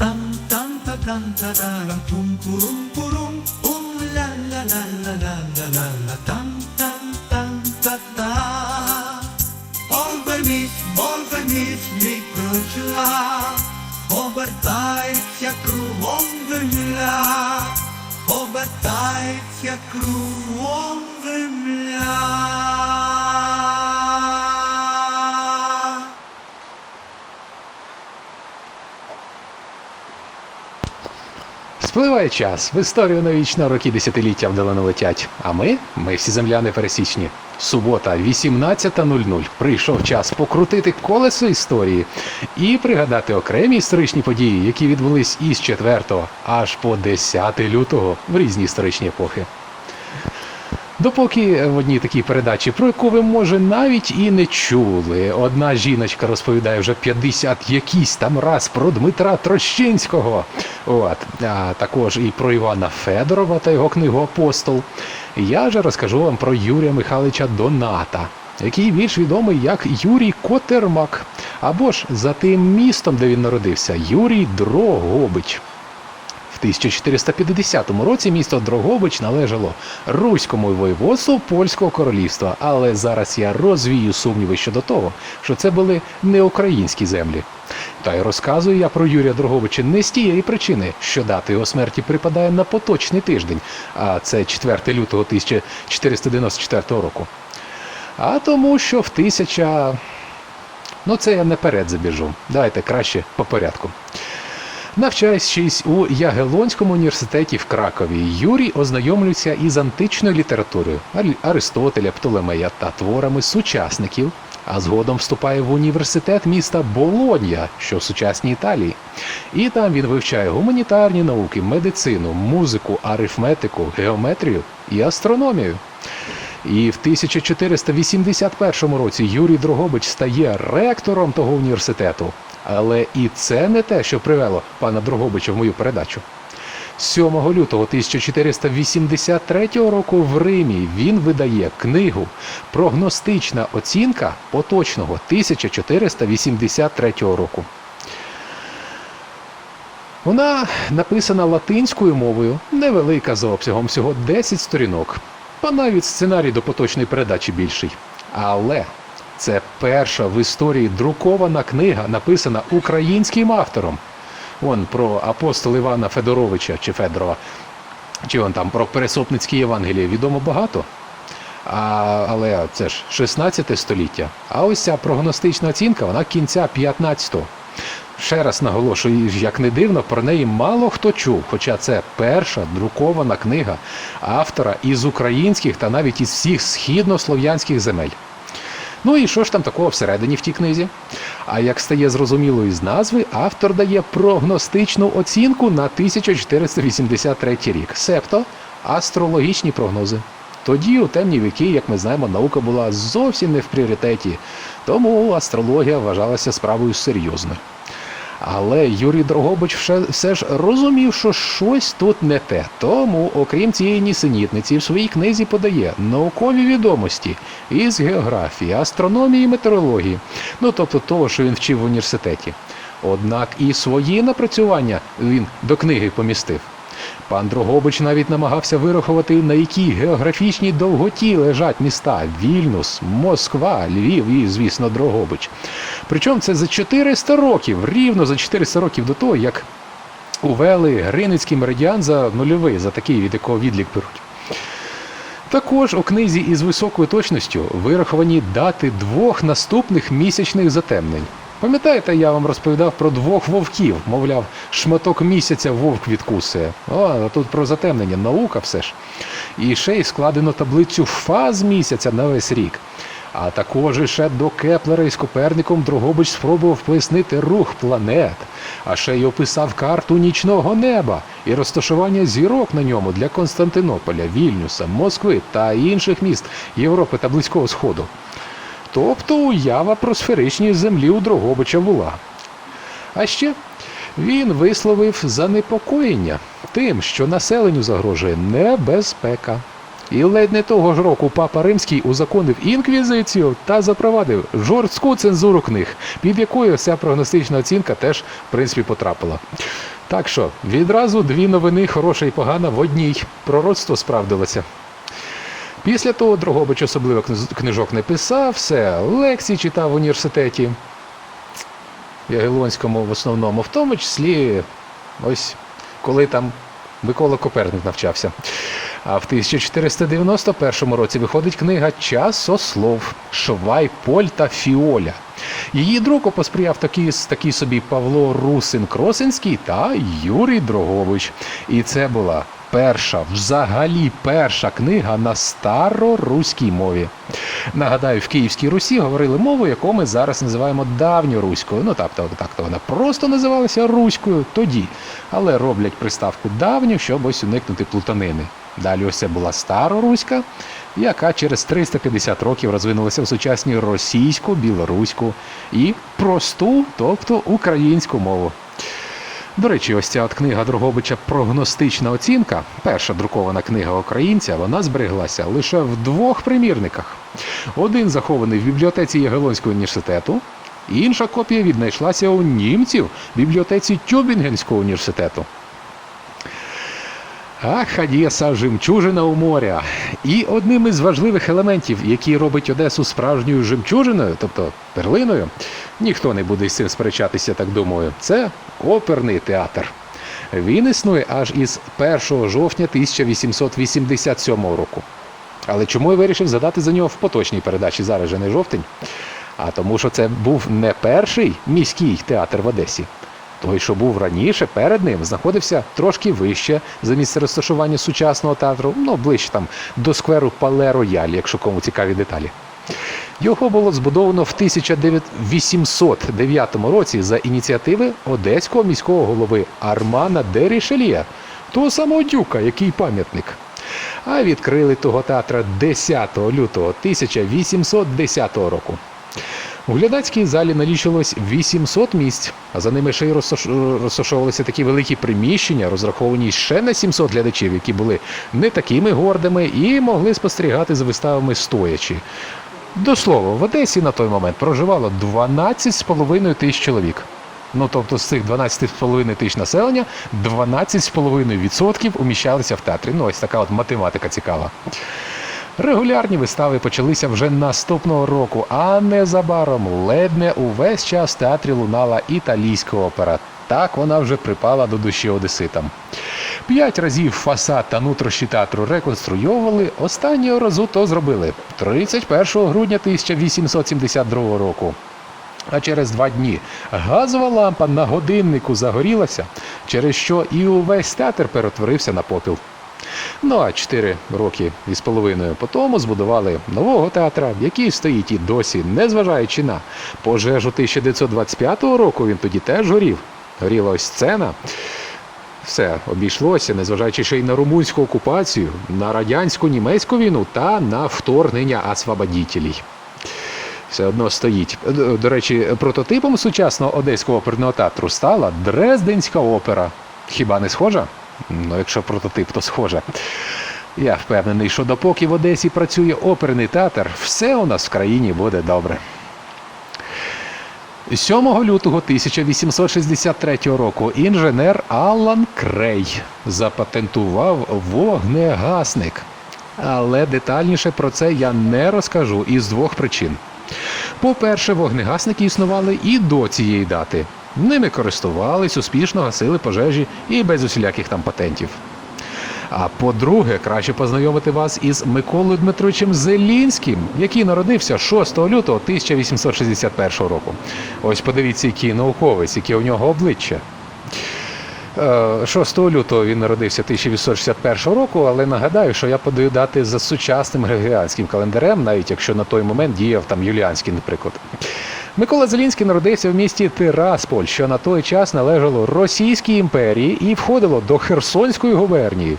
Tam tam ta tam ta da ram pum purum purum pum la la la la la la la la tam tam tam ta ta Оберніть, оберніть мій кручла, обертається кругом земля, обертається кругом земля. Спливає час, в історію навічно роки десятиліття вдалено летять. А ми, ми всі земляни пересічні. Субота, 18.00. Прийшов час покрутити колесо історії і пригадати окремі історичні події, які відбулись із 4 аж по 10 лютого в різні історичні епохи. Допоки в одній такій передачі, про яку ви може навіть і не чули, одна жіночка розповідає вже 50 якийсь там раз про Дмитра Трощинського. От а також і про Івана Федорова та його книгу Апостол. Я же розкажу вам про Юрія Михайловича Доната, який більш відомий як Юрій Котермак, або ж за тим містом, де він народився, Юрій Дрогобич. В 1450 році місто Дрогобич належало Руському воєводству Польського королівства, але зараз я розвію сумніви щодо того, що це були не українські землі. Та й розказую я про Юрія Дрогобича не з тієї причини, що дата його смерті припадає на поточний тиждень, а це 4 лютого 1494 року. А тому, що в тисяча. Ну, це я наперед забіжу. Давайте краще по порядку. Навчаючись у Ягелонському університеті в Кракові, Юрій ознайомлюється із античною літературою Ар- Аристотеля, Птолемея та творами сучасників, а згодом вступає в університет міста Болонья, що в сучасній Італії. І там він вивчає гуманітарні науки, медицину, музику, арифметику, геометрію і астрономію. І в 1481 році Юрій Дрогобич стає ректором того університету. Але і це не те, що привело пана Дрогобича в мою передачу. 7 лютого 1483 року в Римі він видає книгу Прогностична оцінка поточного 1483 року. Вона написана латинською мовою, невелика за обсягом, всього 10 сторінок. А навіть сценарій до поточної передачі більший. Але це перша в історії друкована книга, написана українським автором. Вон про апостола Івана Федоровича чи Федорова, чи он там про Пересопницькі Євангелії відомо багато. А, але це ж 16 століття. А ось ця прогностична оцінка, вона кінця 15-го. Ще раз наголошую, як не дивно, про неї мало хто чув, хоча це перша друкована книга автора із українських та навіть із всіх східнослов'янських земель. Ну і що ж там такого всередині в тій книзі? А як стає зрозуміло із назви, автор дає прогностичну оцінку на 1483 рік, себто астрологічні прогнози. Тоді, у темні віки, як ми знаємо, наука була зовсім не в пріоритеті, тому астрологія вважалася справою серйозною. Але Юрій Дрогобич все, ж розумів, що щось тут не те. Тому, окрім цієї нісенітниці, в своїй книзі подає наукові відомості із географії, астрономії метеорології, ну тобто того, що він вчив в університеті. Однак і свої напрацювання він до книги помістив. Пан Дрогобич навіть намагався вирахувати, на якій географічній довготі лежать міста Вільнюс, Москва, Львів і, звісно, Дрогобич. Причому це за 400 років, рівно за 400 років до того, як увели Гриницький меридіан за нульовий, за такий, від якого відлік беруть. Також у книзі із високою точністю вираховані дати двох наступних місячних затемнень. Пам'ятаєте, я вам розповідав про двох вовків, мовляв, шматок місяця вовк відкусує. О, а тут про затемнення, наука все ж. І ще й складено таблицю фаз місяця на весь рік. А також ще до Кеплера із Коперником Дрогобич спробував пояснити рух планет, а ще й описав карту нічного неба і розташування зірок на ньому для Константинополя, Вільнюса, Москви та інших міст Європи та Близького Сходу. Тобто уява про сферичні землі у Дрогобича була. А ще він висловив занепокоєння тим, що населенню загрожує небезпека. І ледь не того ж року папа Римський узаконив інквізицію та запровадив жорстку цензуру книг, під якою вся прогностична оцінка теж, в принципі, потрапила. Так що відразу дві новини хороша і погана в одній. Пророцтво справдилося. Після того Дрогобич особливо книжок не писав, все лекції читав в університеті. Ягелонському в основному, в тому числі ось коли там Микола Коперник навчався. А в 1491 році виходить книга Часослов Швай, Поль та Фіоля. Її друку посприяв такий, такий собі Павло Русин Кросинський та Юрій Дрогович. І це була перша, взагалі перша книга на староруській мові. Нагадаю, в Київській Русі говорили мову, яку ми зараз називаємо давньоруською. Ну так, так, так то вона просто називалася руською тоді, але роблять приставку давню, щоб ось уникнути плутанини. Далі ось це була староруська, яка через 350 років розвинулася в сучасній російську, білоруську і просту, тобто українську мову. До речі, ось ця от книга Дрогобича Прогностична оцінка, перша друкована книга українця, вона збереглася лише в двох примірниках. Один захований в бібліотеці Ягелонського університету, інша копія віднайшлася у німців в бібліотеці Тюбінгенського університету. Ах, Одеса, жемчужина у моря. І одним із важливих елементів, який робить Одесу справжньою жемчужиною, тобто перлиною, ніхто не буде з цим сперечатися, так думаю, це оперний театр. Він існує аж із 1 жовтня 1887 року. Але чому я вирішив задати за нього в поточній передачі зараз же не жовтень? А тому, що це був не перший міський театр в Одесі. Той, що був раніше, перед ним знаходився трошки вище за місце розташування сучасного театру, ну ближче там до скверу Пале Рояль, якщо кому цікаві деталі. Його було збудовано в 1809 році за ініціативи одеського міського голови Армана де Рішельє, того самого дюка, який пам'ятник. А відкрили того театра 10 лютого 1810 року. У глядацькій залі налічилось 800 місць, а за ними ще й розташ- розташовувалися такі великі приміщення, розраховані ще на 700 глядачів, які були не такими гордими і могли спостерігати за виставами стоячи. До слова, в Одесі на той момент проживало 12,5 тисяч чоловік. Ну тобто з цих 12,5 тисяч населення 12,5% уміщалися в театрі. Ну ось така от математика цікава. Регулярні вистави почалися вже наступного року, а незабаром ледь не увесь час в театрі лунала італійська опера. Так вона вже припала до душі одеситам. П'ять разів фасад та нутрощі театру реконструйовували, останнього разу то зробили 31 грудня 1872 року. А через два дні газова лампа на годиннику загорілася, через що і увесь театр перетворився на попіл. Ну а чотири роки із половиною по тому збудували нового театра, який стоїть і досі, незважаючи на пожежу 1925 року, він тоді теж горів. Горіла ось сцена. Все обійшлося, незважаючи ще й на румунську окупацію, на радянську німецьку війну та на вторгнення освободітелів. Все одно стоїть. До, до речі, прототипом сучасного одеського оперного театру стала Дрезденська опера. Хіба не схожа? Ну, якщо прототип, то схожа. Я впевнений, що допоки в Одесі працює оперний театр, все у нас в країні буде добре. 7 лютого 1863 року інженер Аллан Крей запатентував вогнегасник. Але детальніше про це я не розкажу із двох причин. По-перше, вогнегасники існували і до цієї дати. Ними користувались, успішно гасили пожежі і без усіляких там патентів. А по-друге, краще познайомити вас із Миколою Дмитровичем Зелінським, який народився 6 лютого 1861 року. Ось подивіться, який науковець, яке у нього обличчя. Е, 6 лютого він народився 1861 року, але нагадаю, що я подаю дати за сучасним григоріанським календарем, навіть якщо на той момент діяв там Юліанський, наприклад. Микола Зелінський народився в місті Тирасполь, що на той час належало Російській імперії і входило до Херсонської губернії.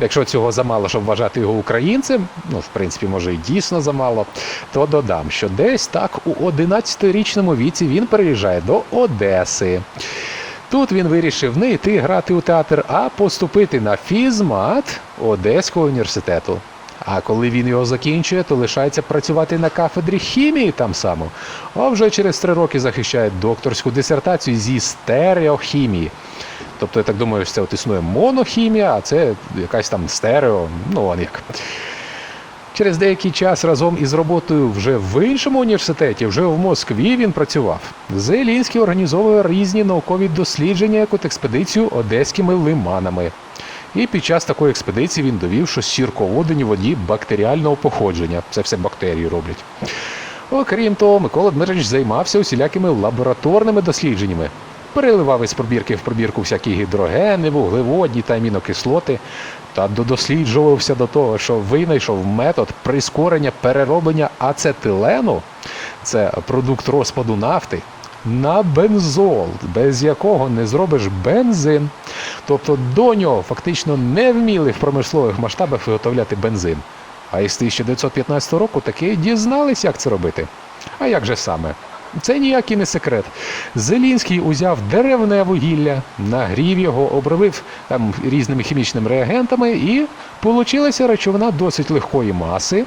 Якщо цього замало, щоб вважати його українцем, ну, в принципі, може і дійсно замало, то додам, що десь так у 11-річному віці він переїжджає до Одеси. Тут він вирішив не йти грати у театр, а поступити на фізмат Одеського університету. А коли він його закінчує, то лишається працювати на кафедрі хімії там само. А вже через три роки захищає докторську дисертацію зі стереохімії. Тобто, я так думаю, що це от існує монохімія, а це якась там стерео, ну он як. Через деякий час разом із роботою вже в іншому університеті, вже в Москві він працював. Зелінський організовує різні наукові дослідження, як от експедицію одеськими лиманами. І під час такої експедиції він довів, що сірководені воді бактеріального походження. Це все бактерії роблять. Окрім того, Микола Дмитрович займався усілякими лабораторними дослідженнями. Переливав із пробірки в пробірку всякі гідрогени, вуглеводні та амінокислоти, та додосліджувався до того, що винайшов метод прискорення перероблення ацетилену, це продукт розпаду нафти, на бензол, без якого не зробиш бензин. Тобто до нього фактично не вміли в промислових масштабах виготовляти бензин. А із 1915 року таки дізнались, як це робити. А як же саме? Це ніякий не секрет. Зелінський узяв деревне вугілля, нагрів його, обробив там різними хімічними реагентами, і получилася речовина досить легкої маси,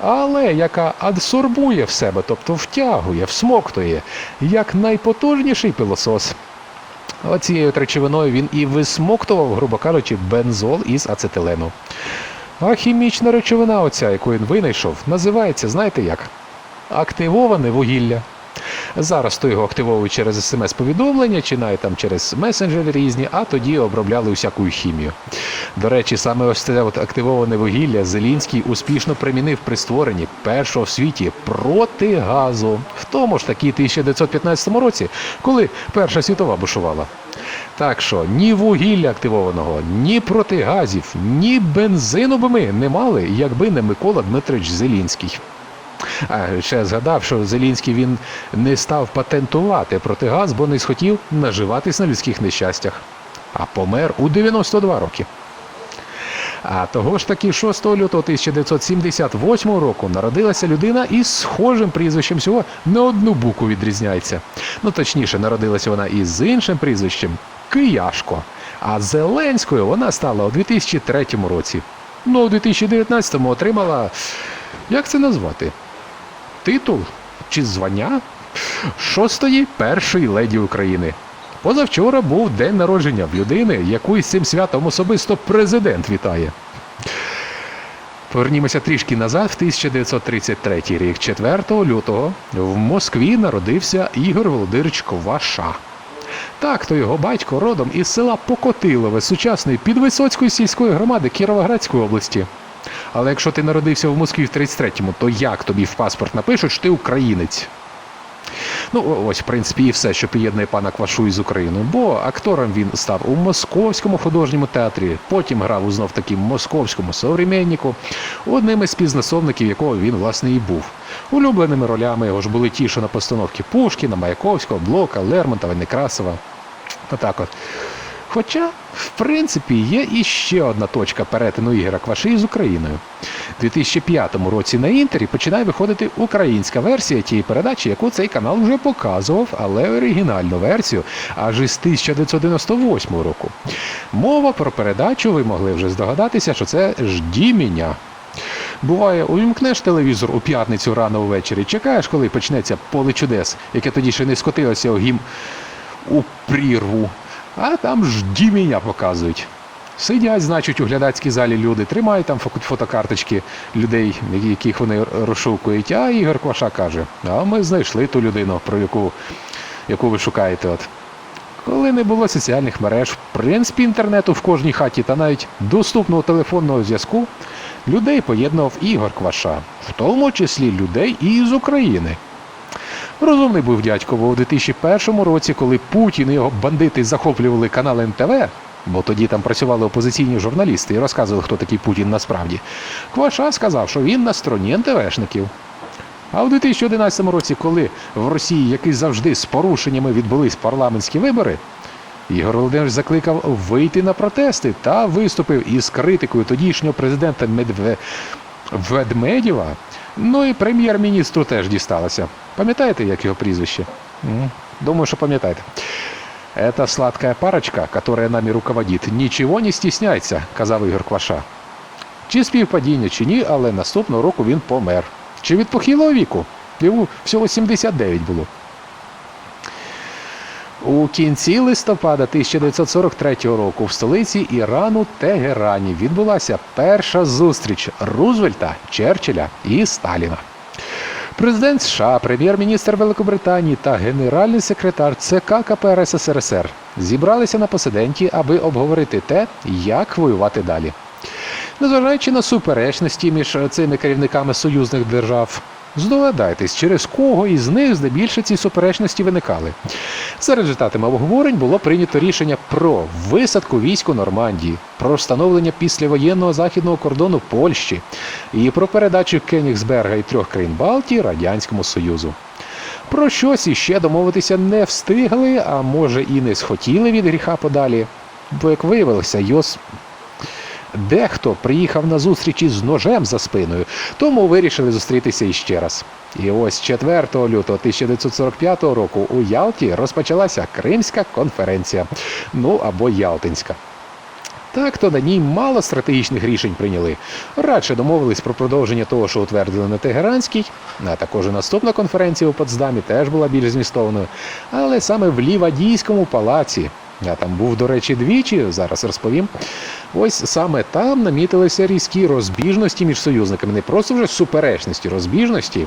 але яка адсорбує в себе, тобто втягує, всмоктує, як найпотужніший пилосос. Оцією речовиною він і висмоктував, грубо кажучи, бензол із ацетилену. А хімічна речовина, оця, яку він винайшов, називається, знаєте як? Активоване вугілля. Зараз то його активовують через смс-повідомлення, чи навіть там через месенджери різні, а тоді обробляли усяку хімію. До речі, саме ось це от активоване вугілля Зелінський успішно примінив при створенні першого в світі протигазу в тому ж таки 1915 році, коли Перша світова бушувала. Так що ні вугілля активованого, ні протигазів, ні бензину би ми не мали, якби не Микола Дмитрович Зелінський. А ще згадав, що Зелінський він не став патентувати протигаз, бо не схотів наживатись на людських нещастях. А помер у 92 роки. А того ж таки 6 лютого 1978 року народилася людина із схожим прізвищем всього на одну букву відрізняється. Ну точніше, народилася вона із іншим прізвищем Кияшко. А Зеленською вона стала у 2003 році. Ну, у 2019 отримала. Як це назвати? Титул чи звання шостої першої леді України. Позавчора був день народження в людини, яку із цим святом особисто президент вітає. Повернімося трішки назад, в 1933 рік, 4 лютого, в Москві народився Ігор Володимирович Кваша. Так, то його батько родом із села Покотилове, сучасної підвисоцької сільської громади Кіровоградської області. Але якщо ти народився в Москві в 33-му, то як тобі в паспорт напишуть, що ти українець? Ну, ось, в принципі, і все, що поєднує пана Квашу із Україною. Бо актором він став у Московському художньому театрі, потім грав у знов таки Московському современнику, одним із співзнасовників якого він, власне, і був. Улюбленими ролями його ж були ті, що на постановки Пушкіна, Маяковського, Блока, Лермонтова, Некрасова. Отак от. Хоча, в принципі, є і ще одна точка перетину Ігора Кваши з Україною. У 2005 році на інтері починає виходити українська версія тієї передачі, яку цей канал вже показував, але оригінальну версію аж із 1998 року. Мова про передачу, ви могли вже здогадатися, що це «Жді мене». Буває, увімкнеш телевізор у п'ятницю рано ввечері, чекаєш, коли почнеться поле чудес, яке тоді ще не скотилося у гім у прірву. А там жді мене показують. Сидять, значить, у глядацькій залі люди, тримають там фотокарточки людей, яких вони розшукують. А Ігор Кваша каже: а ми знайшли ту людину, про яку, яку ви шукаєте. От. Коли не було соціальних мереж, в принципі, інтернету в кожній хаті та навіть доступного телефонного зв'язку, людей поєднував Ігор Кваша, в тому числі людей і з України. Розумний був дядько, бо у 2001 році, коли Путін і його бандити захоплювали канал НТВ, бо тоді там працювали опозиційні журналісти і розказували, хто такий Путін насправді, Кваша сказав, що він на стороні НТВшників. А у 2011 році, коли в Росії, як завжди, з порушеннями відбулись парламентські вибори, Ігор Володимирович закликав вийти на протести та виступив із критикою тодішнього президента Медве... Ведмедєва. Ну і прем'єр-міністру теж дісталося. Пам'ятаєте, як його прізвище? Думаю, що пам'ятаєте. Эта сладкая парочка, которая нами руководит, нічого не стісняється, казав Ігор Кваша. чи співпадіння, чи ні, але наступного року він помер. Чи від похилого віку? Йому всього 79 було. У кінці листопада 1943 року в столиці Ірану Тегерані відбулася перша зустріч Рузвельта, Черчилля і Сталіна. Президент США, прем'єр-міністр Великобританії та генеральний секретар ЦК КПРС СРСР зібралися на посиденьки, аби обговорити те, як воювати далі. Незважаючи на суперечності між цими керівниками союзних держав, здогадайтесь, через кого із них здебільше ці суперечності виникали. За результатами обговорень було прийнято рішення про висадку військ у Нормандії, про встановлення післявоєнного західного кордону Польщі і про передачу Кенігсберга і трьох країн Балтії Радянському Союзу. Про щось іще домовитися не встигли, а може і не схотіли від гріха подалі. Бо, як виявилося, Йос Дехто приїхав на зустрічі з ножем за спиною, тому вирішили зустрітися іще раз. І ось 4 лютого 1945 року у Ялті розпочалася Кримська конференція, ну або Ялтинська. Так то на ній мало стратегічних рішень прийняли. Радше домовились про продовження того, що утвердили на Тегеранській, а також і наступна конференція у Потсдамі теж була більш змістовною. Але саме в Лівадійському палаці, я там був, до речі, двічі, зараз розповім. Ось саме там намітилися різкі розбіжності між союзниками, не просто вже суперечності, розбіжності.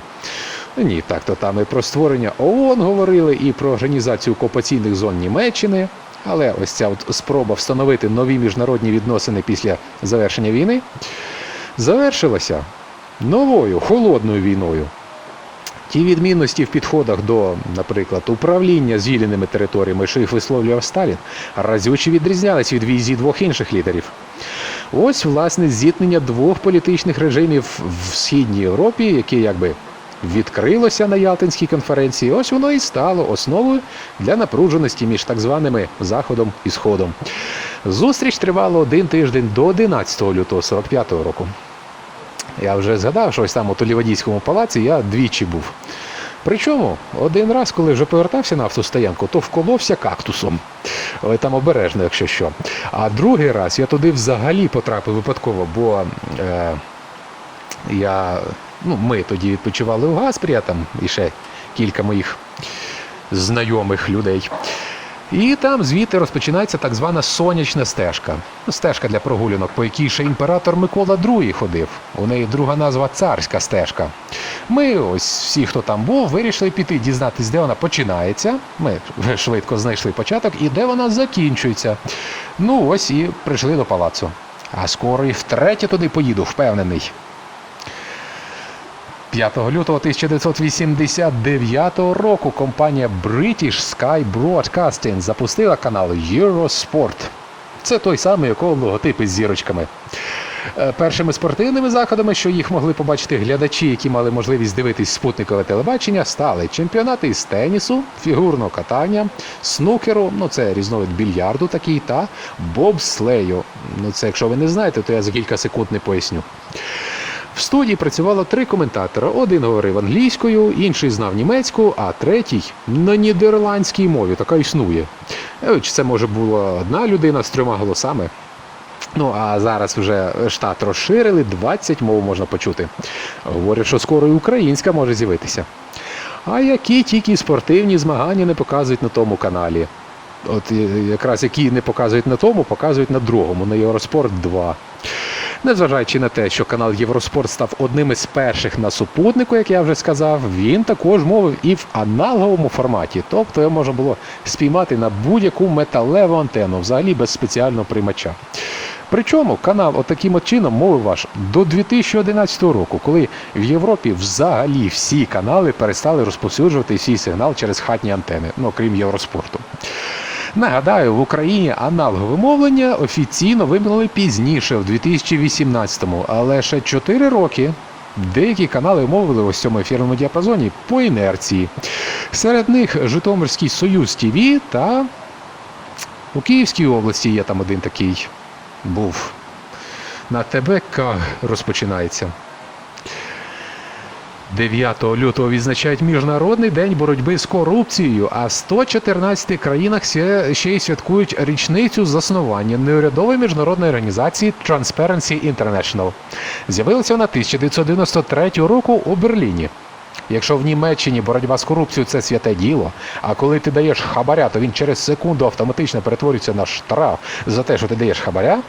Ні, так то там і про створення ООН говорили, і про організацію окупаційних зон Німеччини. Але ось ця от спроба встановити нові міжнародні відносини після завершення війни завершилася новою холодною війною. Ті відмінності в підходах до, наприклад, управління звільненими територіями, що їх висловлював Сталін, разюче відрізнялись від візії двох інших лідерів. Ось, власне, зіткнення двох політичних режимів в Східній Європі, яке якби відкрилося на Ялтинській конференції, ось воно і стало основою для напруженості між так званими Заходом і Сходом. Зустріч тривала один тиждень до 11 лютого 45-го року. Я вже згадав, що ось там у Толівадійському палаці я двічі був. Причому один раз, коли вже повертався на автостоянку, то вколовся кактусом. Але там обережно, якщо що. А другий раз я туди взагалі потрапив випадково, бо е, я, ну, ми тоді відпочивали у Гаспрі, а там і ще кілька моїх знайомих людей. І там звідти розпочинається так звана сонячна стежка. Стежка для прогулянок, по якій ще імператор Микола II ходив. У неї друга назва царська стежка. Ми, ось всі, хто там був, вирішили піти дізнатись, де вона починається. Ми швидко знайшли початок і де вона закінчується. Ну ось і прийшли до палацу. А скоро і втретє туди поїду, впевнений. 5 лютого 1989 року компанія British Sky Broadcasting запустила канал Eurosport. Це той самий, якого логотипи з зірочками. Е, Першими спортивними заходами, що їх могли побачити глядачі, які мали можливість дивитись спутникове телебачення, стали чемпіонати із тенісу, фігурного катання, снукеру, ну це різновид більярду такий, та бобслею. Ну це якщо ви не знаєте, то я за кілька секунд не поясню. В студії працювало три коментатора. Один говорив англійською, інший знав німецьку, а третій на нідерландській мові. Така існує. Е, Чи це може була одна людина з трьома голосами? Ну а зараз вже штат розширили, 20 мов можна почути. Говорять, що скоро і українська може з'явитися. А які тільки спортивні змагання не показують на тому каналі. От е, якраз які не показують на тому, показують на другому, на Євроспорт 2. Незважаючи на те, що канал Євроспорт став одним із перших на супутнику, як я вже сказав, він також мовив і в аналоговому форматі, тобто його можна було спіймати на будь-яку металеву антенну, взагалі без спеціального приймача. Причому канал отаким от чином мовив аж до 2011 року, коли в Європі взагалі всі канали перестали розповсюджувати свій сигнал через хатні антени, ну крім Євроспорту. Нагадаю, в Україні аналогове мовлення офіційно вимкнули пізніше, в 2018-му, але ще 4 роки. Деякі канали мовили ось цьому ефірному діапазоні по інерції. Серед них Житомирський Союз ТВ та у Київській області є там один такий був. На ТБК розпочинається. 9 лютого відзначають Міжнародний день боротьби з корупцією, а 114 країнах ще й святкують річницю заснування неурядової міжнародної організації Transparency International. З'явилася вона 1993 року у Берліні. Якщо в Німеччині боротьба з корупцією це святе діло, а коли ти даєш хабаря, то він через секунду автоматично перетворюється на штраф за те, що ти даєш хабаря,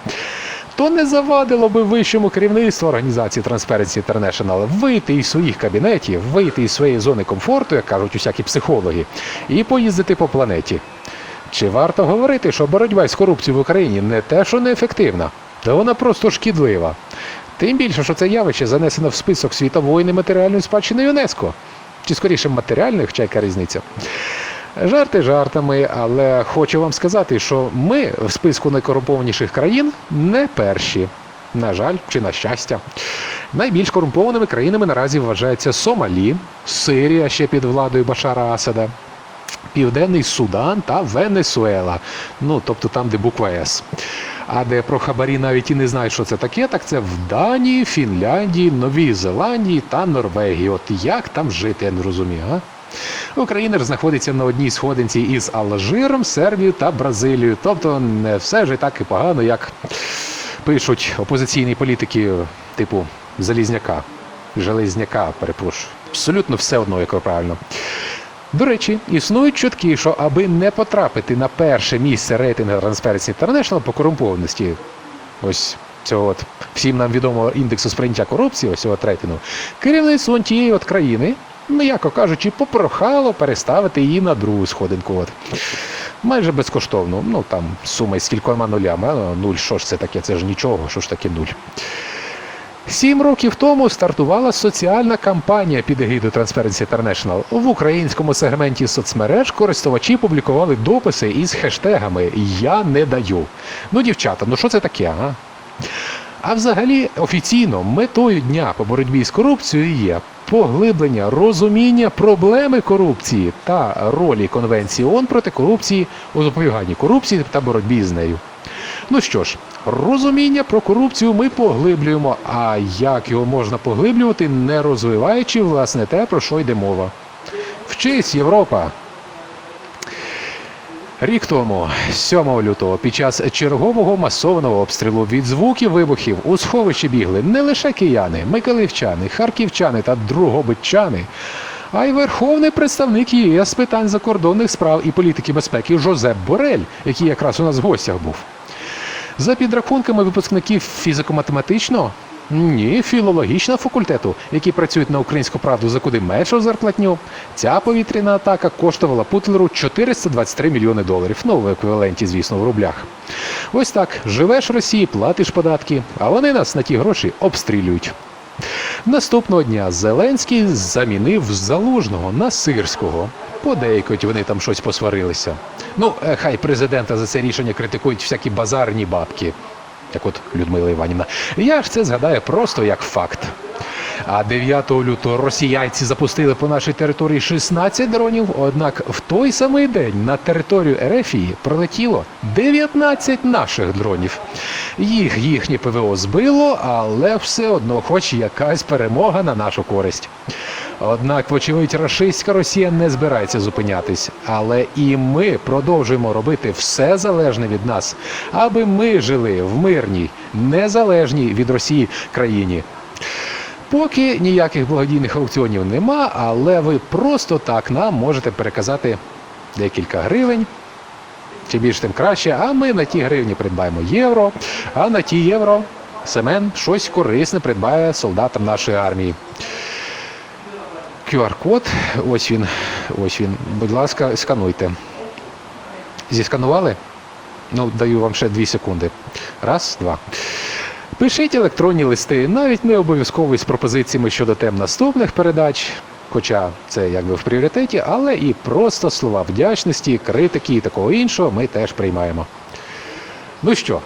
то не завадило би вищому керівництву організації Transparency International вийти із своїх кабінетів, вийти із своєї зони комфорту, як кажуть усякі психологи, і поїздити по планеті. Чи варто говорити, що боротьба з корупцією в Україні не те, що неефективна, та вона просто шкідлива. Тим більше, що це явище занесено в список світової нематеріальної спадщини ЮНЕСКО. Чи скоріше матеріальної, хоча яка різниця. Жарти жартами, але хочу вам сказати, що ми в списку найкорумпованіших країн не перші. На жаль, чи на щастя. Найбільш корумпованими країнами наразі вважаються Сомалі, Сирія ще під владою Башара Асада, Південний Судан та Венесуела. Ну, тобто там, де буква С. А де про хабарі навіть і не знають, що це таке, так це в Данії, Фінляндії, Новій Зеландії та Норвегії. От як там жити, я не розумію, а? Україна ж знаходиться на одній сходинці із Алжиром, Сербією та Бразилією. Тобто не все і так і погано, як пишуть опозиційні політики типу Залізняка, Железняка, перепрошую. Абсолютно все одно, як правильно. До речі, існують чутки, що аби не потрапити на перше місце рейтингу Transparency International по корумпованості, ось цього от всім нам відомого індексу сприйняття корупції, ось цього от рейтингу, керівництво тієї от країни, м'яко кажучи, попрохало переставити її на другу сходинку. От. Майже безкоштовно. Ну там сума з кількома нулями, а нуль, що ж це таке? Це ж нічого, що ж таке нуль. Сім років тому стартувала соціальна кампанія під егідою Transparency International. В українському сегменті соцмереж користувачі публікували дописи із хештегами Я не даю. Ну, дівчата, ну що це таке, а? А взагалі офіційно метою дня по боротьбі з корупцією є поглиблення розуміння проблеми корупції та ролі Конвенції ООН проти корупції у запобіганні корупції та боротьбі з нею. Ну що ж, розуміння про корупцію ми поглиблюємо. А як його можна поглиблювати, не розвиваючи власне те, про що йде мова? Вчись, Європа! Рік тому, 7 лютого, під час чергового масованого обстрілу від звуків вибухів у сховище бігли не лише кияни, миколаївчани, харківчани та другобитчани, а й верховний представник ЄС питань закордонних справ і політики безпеки Жозеп Борель, який якраз у нас в гостях був. За підрахунками випускників фізико-математичного, ні, філологічного факультету, які працюють на українську правду за куди меншу зарплатню, ця повітряна атака коштувала Путлеру 423 мільйони доларів. Ну, в еквіваленті, звісно, в рублях. Ось так: живеш в Росії, платиш податки, а вони нас на ті гроші обстрілюють. Наступного дня Зеленський замінив залужного на сирського. Подейкують вони там щось посварилися. Ну, е, хай президента за це рішення критикують всякі базарні бабки. Як от Людмила Іванівна. Я ж це згадаю просто як факт. А 9 лютого росіянці запустили по нашій території 16 дронів, однак в той самий день на територію Ерефії прилетіло 19 наших дронів. Їх їхнє ПВО збило, але все одно хоч якась перемога на нашу користь. Однак, вочевидь, рашистська Росія не збирається зупинятись, але і ми продовжуємо робити все залежне від нас, аби ми жили в мирній, незалежній від Росії країні. Поки ніяких благодійних аукціонів нема, але ви просто так нам можете переказати декілька гривень. Чим більше, тим краще. А ми на ті гривні придбаємо євро, а на ті євро Семен щось корисне придбає солдатам нашої армії. QR-код, ось він, ось він. Будь ласка, скануйте. Зісканували? Ну, даю вам ще 2 секунди. Раз, два. Пишіть електронні листи, навіть не обов'язково з пропозиціями щодо тем наступних передач, хоча це якби в пріоритеті, але і просто слова вдячності, критики і такого іншого ми теж приймаємо. Ну що,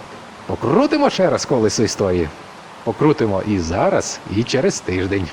покрутимо ще раз колесо історії. Покрутимо і зараз, і через тиждень.